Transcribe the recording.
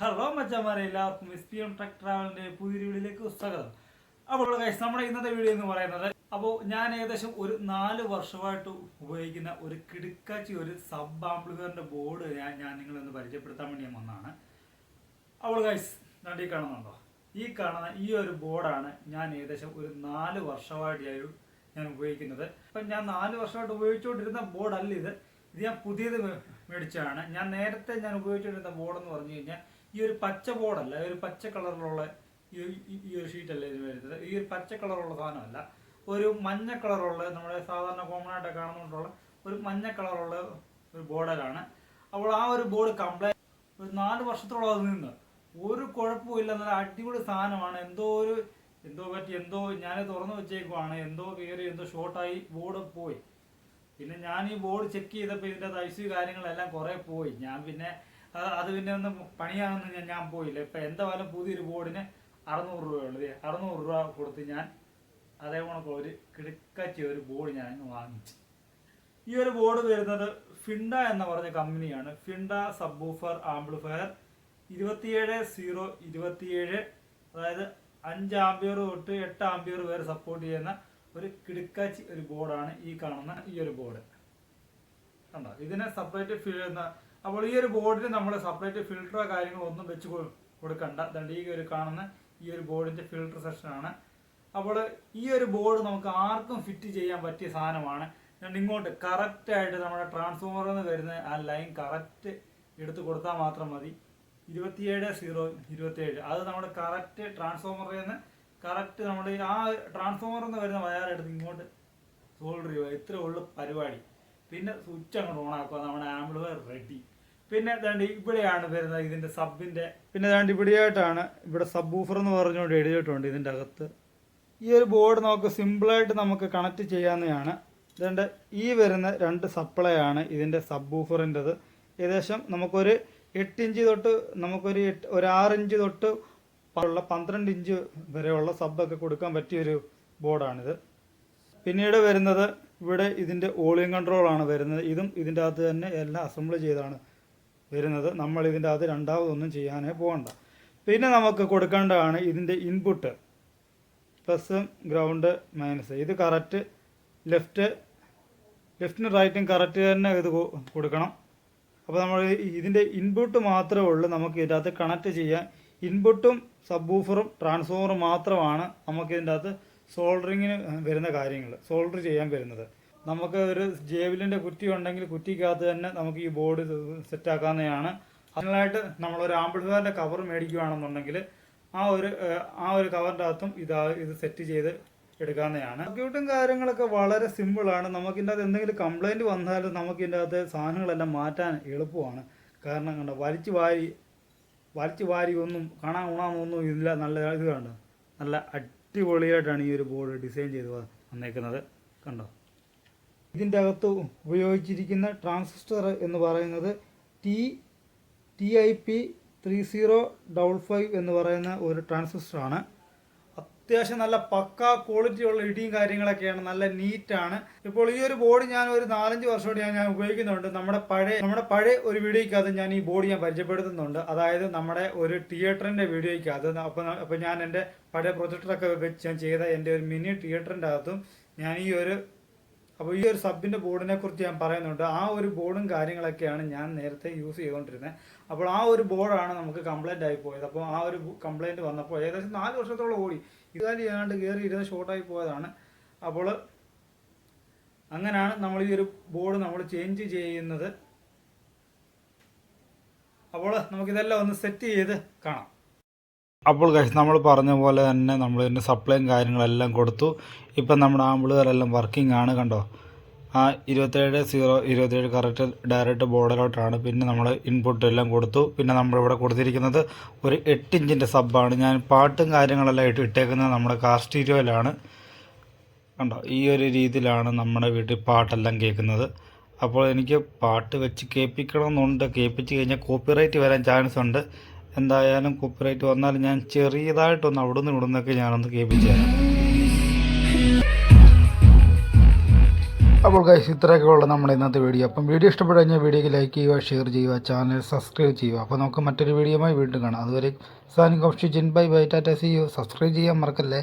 Hello മച്ചന്മാരെ എല്ലാവർക്കും S P M truck ട്രാവലിന്റെ പുതിയ വീഡിയോയിലേക്ക് സ്വാഗതം. അപ്പോൾ guys, നമ്മുടെ ഇന്നത്തെ വീഡിയോ എന്ന് പറയുന്നത് അപ്പോൾ ഞാൻ ഏകദേശം ഒരു നാല് വർഷമായിട്ട് ഉപയോഗിക്കുന്ന ഒരു കിടുക്കാച്ചി ഒരു സബ് ആംപ്ലിഫയറിന്റെ ബോർഡ് ഞാൻ ഞാൻ നിങ്ങളൊന്ന് പരിചയപ്പെടുത്താൻ വേണ്ടി ഞാൻ വന്നതാണ്. അപ്പോൾ ഗൈസ് രണ്ട് ഈ കാണുന്നുണ്ടോ? ഈ കാണുന്ന ഈ ഒരു ബോർഡാണ് ഞാൻ ഏകദേശം ഒരു നാല് വർഷമായിട്ട് ഞാൻ ഉപയോഗിക്കുന്നത്. അപ്പം ഞാൻ നാല് വർഷമായിട്ട് ഉപയോഗിച്ചുകൊണ്ടിരുന്ന ബോർഡല്ല ഇത്. ഇത് ഞാൻ പുതിയത് മേടിച്ചതാണ്. ഞാൻ നേരത്തെ ഞാൻ ഉപയോഗിച്ചുകൊണ്ടിരുന്ന ബോർഡെന്ന് പറഞ്ഞു കഴിഞ്ഞാൽ ഈ ഒരു പച്ച ബോർഡല്ല ഒരു പച്ച കളറിലുള്ള ഈ ഒരു ഷീറ്റല്ല ഇതിന് വരുന്നത്. ഈ ഒരു പച്ച കളറുള്ള സാധനമല്ല ഒരു മഞ്ഞ കളറുള്ള നമ്മുടെ സാധാരണ കോമൺ ആയിട്ട് കാണുന്നതുകൊണ്ടുള്ള ഒരു മഞ്ഞ കളറുള്ള ഒരു ബോർഡലാണ്. അപ്പോൾ ആ ഒരു ബോർഡ് കംപ്ലൈന്റ് ഒരു നാല് വർഷത്തോളം അത് നിന്ന്. ഒരു കുഴപ്പമില്ല നല്ല അടിപൊളി സാധനമാണ്. എന്തോ ഒരു എന്തോ പറ്റി എന്തോ ഞാൻ തുറന്നു വെച്ചേക്കുവാണ്. എന്തോ കയറി എന്തോ ഷോർട്ടായി ബോർഡ് പോയി. പിന്നെ ഞാൻ ഈ ബോർഡ് ചെക്ക് ചെയ്തപ്പോൾ ഇതിന്റെ ഐ കാര്യങ്ങളെല്ലാം കുറേ പോയി. ഞാൻ പിന്നെ അത് പിന്നെ ഒന്ന് പണിയാണെന്ന് ഞാൻ ഞാൻ പോയില്ല. ഇപ്പം എന്തായാലും പുതിയൊരു ബോർഡിന് അറുന്നൂറ് രൂപ ഉള്ളത് അറുന്നൂറ് രൂപ കൊടുത്ത് ഞാൻ അതേ കണക്ക് ഒരു കിടക്കച്ച ഒരു ബോർഡ് ഞാൻ വാങ്ങിച്ചു. ഈ ഒരു ബോർഡ് വരുന്നത് ഫിൻഡ എന്ന് പറഞ്ഞ കമ്പനിയാണ്. ഫിൻഡ സബ്ബൂഫർ ആംപ്ലിഫയർ ഇരുപത്തിയേഴ് സീറോ ഇരുപത്തിയേഴ് അതായത് അഞ്ച് ആംബിയർ തൊട്ട് എട്ട് ആംബിയർ വരെ സപ്പോർട്ട് ചെയ്യുന്ന ഒരു കിടുക്കാച്ചി ഒരു ബോർഡാണ് ഈ കാണുന്ന ഈ ഒരു ബോർഡ്. കണ്ടോ? ഇതിനെ സെപ്പറേറ്റ് അപ്പോൾ ഈ ഒരു ബോർഡിന് നമ്മൾ സെപ്പറേറ്റ് ഫിൽറ്ററോ കാര്യങ്ങളോ ഒന്നും വെച്ച് കൊടുക്കണ്ട. അതുകൊണ്ട് ഈ ഒരു കാണുന്ന ഈ ഒരു ബോർഡിന്റെ ഫിൽട്ടർ സെക്ഷനാണ് അപ്പോൾ ഈ ഒരു ബോർഡ് നമുക്ക് ആർക്കും ഫിറ്റ് ചെയ്യാൻ പറ്റിയ സാധനമാണ്. അതുകൊണ്ട് ഇങ്ങോട്ട് കറക്റ്റ് ആയിട്ട് നമ്മുടെ ട്രാൻസ്ഫോമറിൽ നിന്ന് വരുന്ന ആ ലൈൻ കറക്റ്റ് എടുത്ത് കൊടുത്താൽ മാത്രം മതി. ഇരുപത്തിയേഴ് സീറോ ഇരുപത്തിയേഴ്. അത് നമ്മുടെ കറക്റ്റ് ട്രാൻസ്ഫോമറിൽ നിന്ന് കറക്റ്റ് നമ്മൾ ആ ട്രാൻസ്ഫോമറിൽ നിന്ന് വരുന്ന വയർ എടുത്ത് ഇങ്ങോട്ട് സോൾഡർ ചെയ്യുക. ഇത്രയുള്ള പരിപാടി. പിന്നെ സ്വിച്ച് അങ്ങോട്ട് ഓൺ ആക്കുക. നമ്മുടെ ആംബുലർ റെഡി പിന്നെ ദാണ്ട് ഇവിടെയാണ് വരുന്നത് ഇതിന്റെ സബിന്റെ പിന്നെ ദാണ്ട് ഇവിടെയായിട്ടാണ് ഇവിടെ സബ് ഊഫർ എന്ന് പറഞ്ഞുകൊണ്ട് എഴുതിയിട്ടുണ്ട് ഇതിന്റെ അകത്ത്. ഈ ഒരു ബോർഡ് നമുക്ക് സിമ്പിളായിട്ട് നമുക്ക് കണക്ട് ചെയ്യാവുന്നതാണ്. ഇതുകൊണ്ട് ഈ വരുന്ന രണ്ട് സപ്ലൈ ആണ് ഇതിന്റെ സബ് ഊഫറിന്റെത് ഏകദേശം നമുക്കൊരു എട്ട് ഇഞ്ച് തൊട്ട് നമുക്കൊരു എട്ട് ഒരു ആറ് ഇഞ്ച് തൊട്ട് ഉള്ള പന്ത്രണ്ട് ഇഞ്ച് വരെയുള്ള സബ്ബൊക്കെ കൊടുക്കാൻ പറ്റിയൊരു ബോർഡാണിത് പിന്നീട് വരുന്നത് ഇവിടെ ഇതിന്റെ ഓളിയം കൺട്രോളാണ് വരുന്നത്. ഇതും ഇതിന്റെ അകത്ത് തന്നെ എല്ലാം അസംബിൾ ചെയ്താണ്. വരുന്നത്. നമ്മൾ ഇതിന്റെ അത് രണ്ടാമതൊന്നും ചെയ്യാനേ പോകണ്ട. പിന്നെ നമുക്ക് കൊടുക്കേണ്ടതാണ് ഇതിന്റെ ഇൻപുട്ട് പ്ലസ് ഗ്രൗണ്ട് മൈനസ് ഇത് കറക്റ്റ് ലെഫ്റ്റ് ലെഫ്റ്റിനും റൈറ്റും കറക്റ്റ് തന്നെ ഇത് കൊടുക്കണം. അപ്പോൾ നമ്മൾ ഇതിന്റെ ഇൻപുട്ട് മാത്രമേ ഉള്ളൂ. നമുക്ക് ഇതിന്റെ അകത്ത് കണക്ട് ചെയ്യാൻ. ഇൻപുട്ടും സബ്ബൂഫറും ട്രാൻസ്ഫോമറും മാത്രമാണ് നമുക്ക് ഇതിന്റെ അകത്ത് സോൾഡറിങ്ങിന് വരുന്ന കാര്യങ്ങൾ. സോൾഡർ ചെയ്യാൻ വരുന്നത്. നമുക്ക് ഒരു ജേബിലിന്റെ കുറ്റി ഉണ്ടെങ്കിൽ കുറ്റിക്കകത്ത് തന്നെ നമുക്ക് ഈ ബോർഡ് സെറ്റാക്കാവുന്നതാണ്. അതിനായിട്ട് ഒരു ആംബിൾഫയറിന്റെ കവർ മേടിക്കുകയാണെന്നുണ്ടെങ്കിൽ ആ ഒരു ആ ഒരു കവറിന്റെ അകത്തും ഇത് ഇത് സെറ്റ് ചെയ്ത് എടുക്കാവുന്നതാണ്. സർക്യൂട്ടും കാര്യങ്ങളൊക്കെ വളരെ സിമ്പിളാണ്. നമുക്ക് അകത്ത് എന്തെങ്കിലും കംപ്ലൈന്റ് വന്നാലും നമുക്ക് അകത്ത് സാധനങ്ങളെല്ലാം മാറ്റാൻ എളുപ്പമാണ്. കാരണം കണ്ട വലിച്ചു വാരി വലിച്ചു വാരി ഒന്നും കാണാൻ ഉണാന്നൊന്നും ഇല്ല. നല്ല ഇത് കണ്ടോ നല്ല അടിപൊളിയായിട്ടാണ് ഈ ഒരു ബോർഡ് ഡിസൈൻ ചെയ്ത് വന്നേക്കുന്നത്. കണ്ടോ? ഇതിന്റെ അകത്ത് ഉപയോഗിച്ചിരിക്കുന്ന ട്രാൻസിസ്റ്റർ എന്ന് പറയുന്നത് T T I P three zero double five എന്ന് പറയുന്ന ഒരു ട്രാൻസിസ്റ്ററാണ് അത്യാവശ്യം നല്ല പക്ക ക്വാളിറ്റി ഉള്ള ഇടിയും കാര്യങ്ങളൊക്കെയാണ് നല്ല നീറ്റാണ് ഇപ്പോൾ ഈ ഒരു ബോർഡ് ഞാൻ ഒരു നാലഞ്ച് വർഷമായിട്ട് ഞാൻ ഉപയോഗിക്കുന്നുണ്ട്. നമ്മുടെ പഴയ നമ്മുടെ പഴയ ഒരു വീഡിയോയ്ക്കകത്ത് ഞാൻ ഈ ബോർഡ് ഞാൻ പരിചയപ്പെടുത്തുന്നുണ്ട്. അതായത് നമ്മുടെ ഒരു തിയേറ്ററിന്റെ വീഡിയോയ്ക്കകത്ത്. അപ്പം അപ്പം ഞാൻ എന്റെ പഴയ പ്രൊജക്ടറൊക്കെ വെച്ച് ഞാൻ ചെയ്ത എന്റെ ഒരു മിനി തിയേറ്ററിന്റെ അകത്തും ഞാൻ ഈ ഒരു അപ്പോൾ ഈ ഒരു സബിന്റെ ബോർഡിനെ കുറിച്ച് ഞാൻ പറയുന്നുണ്ട്. ആ ഒരു ബോർഡും കാര്യങ്ങളൊക്കെയാണ് ഞാൻ നേരത്തെ യൂസ് ചെയ്തുകൊണ്ടിരുന്നത് അപ്പോൾ ആ ഒരു ബോർഡാണ് നമുക്ക് കംപ്ലൈന്റ് ആയി പോയത്. അപ്പോൾ ആ ഒരു കംപ്ലൈന്റ് വന്നപ്പോൾ ഏകദേശം നാല് വർഷത്തോളം ഓടി. ഇതാലും ഏതാണ്ട് കയറി ഇരുന്ന് ഷോർട്ടായി പോയതാണ്. അപ്പോൾ അങ്ങനെയാണ് നമ്മൾ ഈ ഒരു ബോർഡ് നമ്മൾ ചേഞ്ച് ചെയ്യുന്നത്. അപ്പോൾ നമുക്കിതെല്ലാം ഒന്ന് സെറ്റ് ചെയ്ത് കാണാം. അപ്പോൾ കഴിച്ച് നമ്മൾ പറഞ്ഞ പോലെ തന്നെ നമ്മൾ ഇതിന്റെ സപ്ലൈയും കാര്യങ്ങളെല്ലാം കൊടുത്തു. ഇപ്പം നമ്മുടെ ആമ്പിളുകാരെല്ലാം വർക്കിംഗ് ആണ് കണ്ടോ? ആ ഇരുപത്തേഴ് സീറോ ഇരുപത്തേഴ് കറക്റ്റ് ഡയറക്റ്റ് ബോർഡിലോട്ടാണ് പിന്നെ നമ്മൾ ഇൻപുട്ട് എല്ലാം കൊടുത്തു. പിന്നെ നമ്മളിവിടെ കൊടുത്തിരിക്കുന്നത് ഒരു എട്ട് ഇഞ്ചിന്റെ സബ്ബാണ് ഞാൻ പാട്ടും കാര്യങ്ങളെല്ലാം ഇട്ട് ഇട്ടേക്കുന്നത് നമ്മുടെ കാസ്റ്റീരിയോയിലാണ് കണ്ടോ? ഈ ഒരു രീതിയിലാണ് നമ്മുടെ വീട്ടിൽ പാട്ടെല്ലാം കേൾക്കുന്നത്. അപ്പോൾ എനിക്ക് പാട്ട് വെച്ച് കേൾപ്പിക്കണമെന്നുണ്ട്. കേൾപ്പിച്ച് കഴിഞ്ഞാൽ കോപ്പിറൈറ്റ് വരാൻ ചാൻസ് ഉണ്ട്. എന്തായാലും കോപ്പിറൈറ്റ് വന്നാൽ ഞാൻ ചെറിയതായിട്ടൊന്ന് അവിടുന്ന് ഇവിടുന്നൊക്കെ ഞാനൊന്ന് കേൾപ്പിച്ചു അപ്പോൾ ഗൈസ് ഇത്രയൊക്കെ ഉള്ള നമ്മുടെ ഇന്നത്തെ വീഡിയോ അപ്പം വീഡിയോ ഇഷ്ടപ്പെട്ടു കഴിഞ്ഞാൽ വീഡിയോക്ക് ലൈക്ക് ചെയ്യുക ഷെയർ ചെയ്യുക ചാനൽ സബ്സ്ക്രൈബ് ചെയ്യുക. അപ്പോൾ നമുക്ക് മറ്റൊരു വീഡിയോയുമായി വീണ്ടും കാണാം. അതുവരെ സാനിക് ഓപ്ഷൻ ബൈ ബൈ ടാറ്റ സി യു. സബ്സ്ക്രൈബ് ചെയ്യാൻ മറക്കല്ലേ?